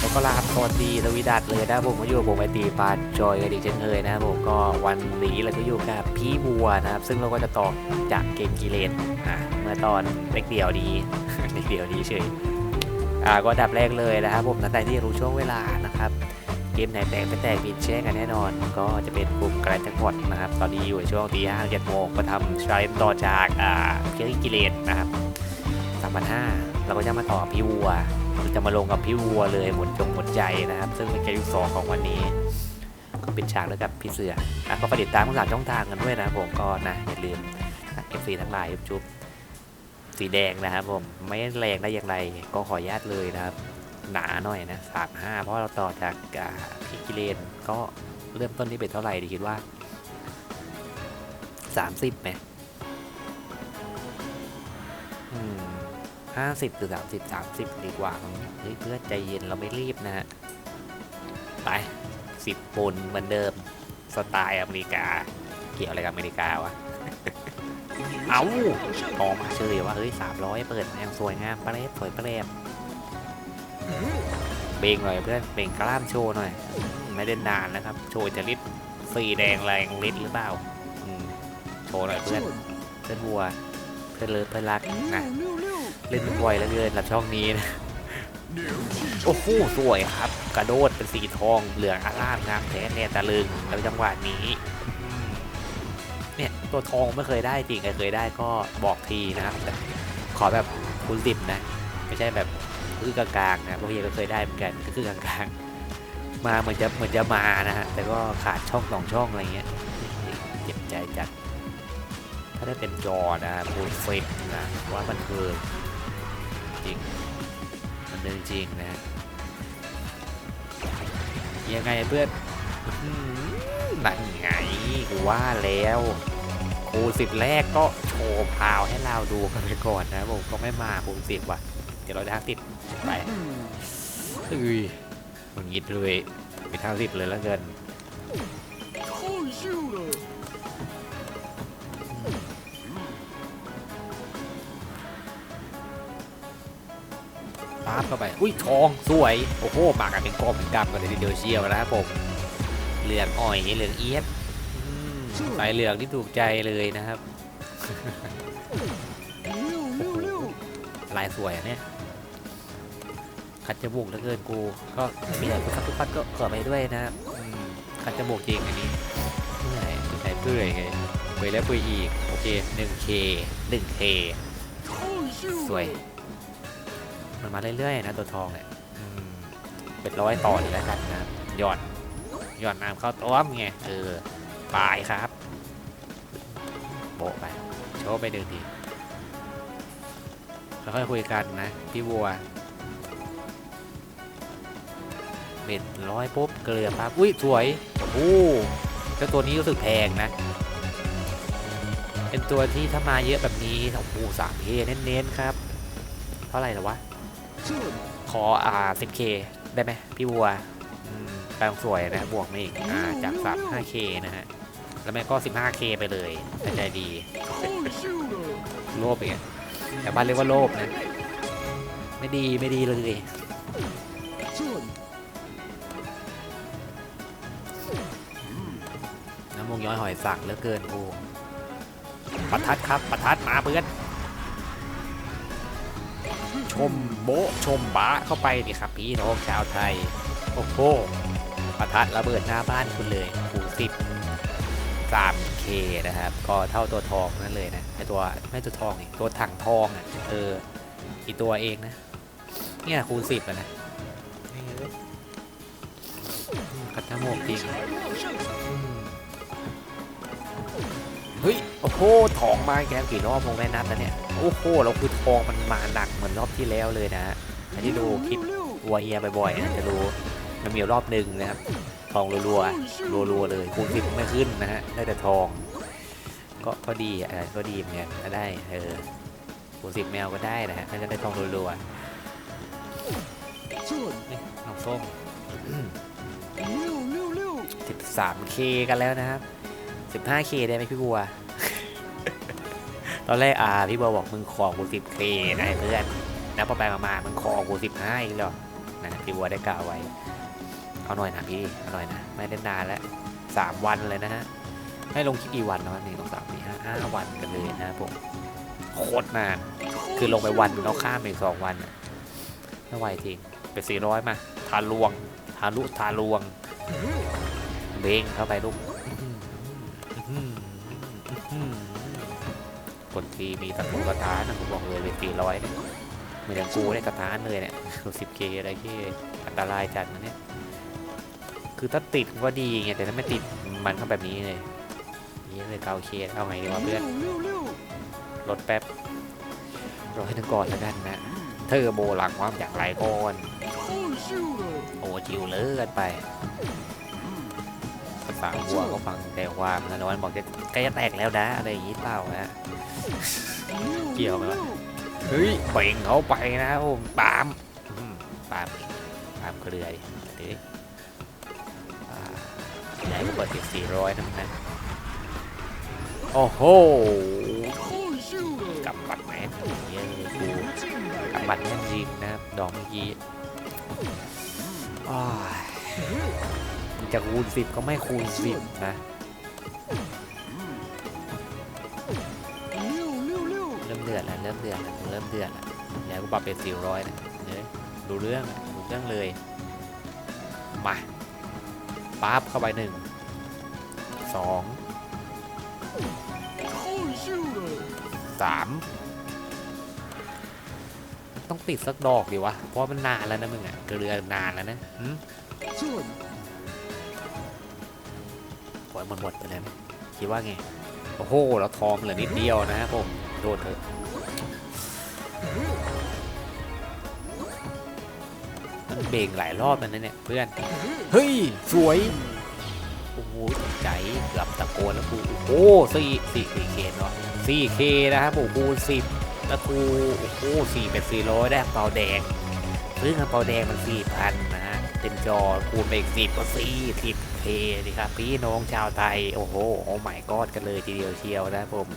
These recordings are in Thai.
แล้วก็ลาสวัสดีสวีดัตเลยนะผมก็อยู่กับผมไอตีปาจอยกันอีกเช่นเคยนะผมก็วันนี้เราก็อยู่กับพี่บัวนะครับ ซึ่งเราก็จะต่อจากเกมกีเลนอะเมื่อตอนเล็กเดียวดีเล็กเดียวดีเฉยอ่าก็ดับแรกเลยนะครับผมนักแต่ที่รู้ช่วงเวลานะครับเกมไหนแตกไปแตกบินแช่งกันแน่นอน ก็จะเป็นกลุ่มกรนด์แจ็คพอตนะครับ ตอนนี้อยู่ในช่วงตีห้าเจ็ดโมงก็ทำชาเลนต่อจากอ่าเกมกีเลนนะครับสามพันห้าเราก็จะมาต่อพี่วัว เราจะมาลงกับพี่วัวเลยหมดจงหมดใจนะครับ ซึ่งเป็นเกมที่สองของวันนี้ก็เป็นฉากด้วยกับพี่เสืออะก็ไปติดตามทั้งสามช่องทางกันด้วยนะผมก็นะอย่าลืมเอฟซีทั้งหลายจุ๊บสีแดงนะครับผมไม่แรงได้อย่างไรก็ขออนุญาตเลยนะครับหนาหน่อยนะสามห้าเพราะเราต่อจากอ่าพิกิเลนก็เริ่มต้นที่เป็นเท่าไหร่ดีคิดว่าสามสิบไหมอืม ห้าสิบหรือสามสิบสามสิบดีกว่ามั้งเฮ้ยเพื่อนใจเย็นเราไม่รีบนะฮะ ไปสิบปนเหมือนเดิม สไตล์อเมริกา เกี่ยวอะไรกับอเมริกาวะ เอาออกมาเฉยว่า เฮ้ยสามร้อยเปิดยังสวยงามปะเรบสวยปะเรบเบ่งหน่อยเพื่อนเบ่งกล้ามโชว์หน่อย ไม่ได้นานนะครับ โชว์จะลิดสีแดงแรงลิดหรือเปล่าโชว์หน่อยเพื่อนเพื่อนวัว เพื่อนเลิฟเพื่อนรักนะ เล่นบ่อยแล้วเกินหลับช่องนี้นะโอ้โหสวยครับ กระโดดเป็นสีทองเหลืองอาร่ามงามแท้แน่ตะลึงแล้วจังหวะนี้เนี่ยตัวทองไม่เคยได้จริงใครเคยได้ก็บอกทีนะครับแต่ขอแบบคุณสิบนะ ไม่ใช่แบบคือกลางๆนะเพราะเฮียก็เคยได้เหมือนกันก็คือกลางๆ มาเหมือนจะเหมือนจะมานะฮะแต่ก็ขาดช่องสองช่องอะไรเงี้ยเจ็บใจจัดถ้าได้เป็นจอนะฟูลเฟกนะว่ามันคือ จริงมันเรื่องจริงนะยังไงเพื่อนอื้อหือนั่นไงกูว่าแล้วคูณสิบแรกก็โชว์พาวให้เราดูกันไปก่อนนะผมก็ไม่มาคูณสิบว่ะ เดี๋ยวเราจะทักติดไปเอ้ยมันยิดเลยไปทักติดเลยแล้วเกิน ปั๊บเข้าไปอุ้ยทองสวยโอ้โหมากันเป็นกองเป็นกำกันเลยทีเดียวเชียวนะครับผมเหลืองอ่อยเหลืองเอียดสายเหลืองที่ถูกใจเลยนะครับหลายสวยอะเนี่ยขัดจมูกเหลือเกินกูก็มีอะไรทุกปัดก็ขอไปด้วยนะครับอืมขัดจมูกจริงอันนี้เมื่อยใส่เปื่อยไงเปื่อยแล้วเปื่อยอีกโอเค 1K 1K สวย มันมาเรื่อยๆนะตัวทองเนี่ยเป็นร้อยต่อเลยแล้วกันนะหยอดหยอดน้ำเข้าต้มไงเออปายครับ โบะไปโชว์ไปหนึ่งทีแล้วค่อยคุยกันนะ พี่วัวเบ็ดร้อยปุ๊บเกลือปั๊บอุ้ยสวยโอ้เจ้าตัวนี้รู้สึกแพงนะ เป็นตัวที่ถ้ามาเยอะแบบนี้โอ้โหสามเพเน้นๆครับ เท่าไหร่หรอวะ ขออ่า 10k ได้ไหมพี่วัวอืมกำลังสวยนะบวกมาอีกอ่าจาก 35k นะฮะ แล้วแม่ก็ 15k ไปเลยใจดีโลภอีกอะแต่บ้านเรียกว่าโลภนะ ไม่ดีไม่ดีเลยน้ำมงย้อยหอยสักเหลือเกินกูประทัดครับประทัดมาเพื่อน ชมโบชมบะเข้าไปดิครับพี่น้องชาวไทย โอ้โหประทัดระเบิดหน้าบ้านคุณเลยคูสิบสามเคนะครับ ก็เท่าตัวทองนั่นเลยนะไอตัวไม่ตัวทองอีกตัวถังทองอะเอออีตัวเองนะ เนี่ยคูณสิบอะนะนี่เอ้ยอืมคัดจมูกจริง เฮ้ย โอ้โห ทองมาแกมกี่รอบมงได้นับแล้วเนี่ย โอ้โห เราคือทองมันมาหนักเหมือนรอบที่แล้วเลยนะฮะใครที่ดูคลิปวัวเฮียบ่อยๆนะจะรู้มันมีรอบหนึ่งนะครับ ทองรัวๆ รัวๆ เลยคูณสิบไม่ขึ้นนะฮะ ได้แต่ทอง ก็ก็ดีอะก็ดีเหมือนกันได้เออคูณสิบแมวก็ได้นะฮะถ้าจะได้ทองรัวๆนี่น้องส้ม 13k กันแล้วนะครับ 15k ได้ไหมพี่บัว ตอนแรกอ่าพี่บัวบอกมึงขอกู 10k นะเพื่อนแล้วพอไปมาๆมึงขอกู15อีกแล้วนะพี่บัวได้กล่าวไว้ เอาหน่อยนะพี่ เอาหน่อยนะ ไม่ได้นานแล้วสามวันเลยนะฮะ ให้ลงคลิปกี่วันเนาะหนึ่งสองสามสี่ห้าห้าวันกันเลยนะผม โคตรนาน คือลงไปวันนึงแล้วข้ามไปอีกสองวันอะไม่ไหวจริงเป็นสี่ร้อยมา ทาลวง ทาลุทาลวง เบงเข้าไปลูก คนทีมีตะกุกระทานนะผมบอกเลยเป็นสี่ร้อยเนี่ยเหมือนอย่างกูเนี่ยกระทานเลยเนี่ยสิบเคอะไรที่อันตรายจัดนะเนี่ยคือถ้าติดก็ดีไงแต่ถ้าไม่ติดมันก็แบบนี้เลยนี่เลยเกาเคสเอาไงดีวะเพื่อนลดแป๊บรอให้ถึงก่อนแล้วกันนะเธอโบหลังว่าอย่างไรก่อนโอ้จิวเลิศไปาษาวัวก็ฟังแต่ความนะนวันบอกจะใกล้จะแตกแล้วนะอะไรอย่างนี้เปล่าฮะเกี่ยวไหมวะเฮ้ยเบ่งเขาไปนะโอ้ปาล์มอืมปาล์มปาล์มเกลือดิเดี๋ยวดิอ่าไหนก็เปิดติดสี่ร้อยนะมันนะโอ้โหกำบัดแม่นเยอะเลยกูกำบัดแม่นจริงนะครับดอกเมื่อกี้อ้ายมัน จะคูณสิบก็ไม่คูณสิบนะเริ่มเดือดแล้วเริ่มเดือดแล้วเริ่มเดือดแล้วแล้วก็ปรับเป็นสี่ร้อยนะเนี่ยดูเรื่องดูเรื่องเลยมาปั๊บเข้าไปหนึ่งสองสามต้องติดสักดอกดิวะ เพราะมันนานแล้วนะมึงอะเกลือนานแล้วนะ หืมปล่อยหมดหมดๆไปเลยไหมคิดว่าไง โอ้โห เราทองเหลือนิดเดียวนะครับผม โดนเถอะมันเบ่งหลายรอบแล้วนะเนี่ยเพื่อน เฮ้ย สวย โอ้โหตกใจเกือบตะโกนแล้วกูโอ้สี่สี่สี่เคเนาะสี่เคนะครับโอ้โหสิบแล้วกูโอ้โหสี่เป็นสี่ร้อยได้เปาแดงซึ่งกระเป๋าแดงมันสี่พันนะฮะเต็มจอคูณไปอีกสิบก็สี่สิบ เคดีครับพี่น้องชาวไทย โอ้โหโอ้ไม่กอดกันเลยทีเดียวเชียวนะผม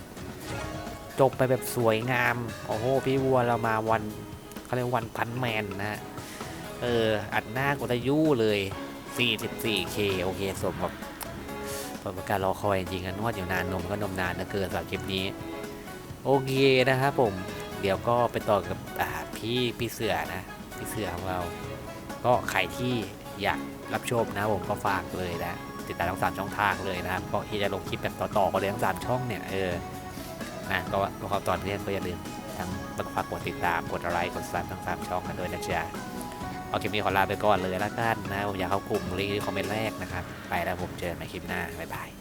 จบไปแบบสวยงาม โอ้โห พี่วัวเรามาวันเขาเรียกวันพันแมนนะเออ อัดหน้ากดอายุเลย 44k โอเคสมแบบสมกับการรอคอยจริงๆนวดอยู่นานนมก็นมนานนะเกินสำหรับคลิปนี้ โอเคนะครับผม เดี๋ยวก็ไปต่อกับพี่พี่เสือนะ พี่เสือของเรา ก็ใครที่ อยากรับชมนะผมก็ฝากเลยนะติดตามทั้งสามช่องทางเลยนะครับก็ที่จะลงคลิปแบบต่อๆกันเลยทั้งสามช่องเนี่ยเออนะก็ก็ขอตอนนี้ก็อย่าลืมทั้งฝากกดติดตามกดไลค์กดซับทั้งสามช่องกันด้วยนะจ๊ะเอาคลิปนี้ขอลาไปก่อนเลยละกันนะผมอยากเข้ากลุ่มลิงก์คอมเมนต์แรกนะครับ ไปแล้วผมเจอกันในคลิปหน้าบ๊ายบาย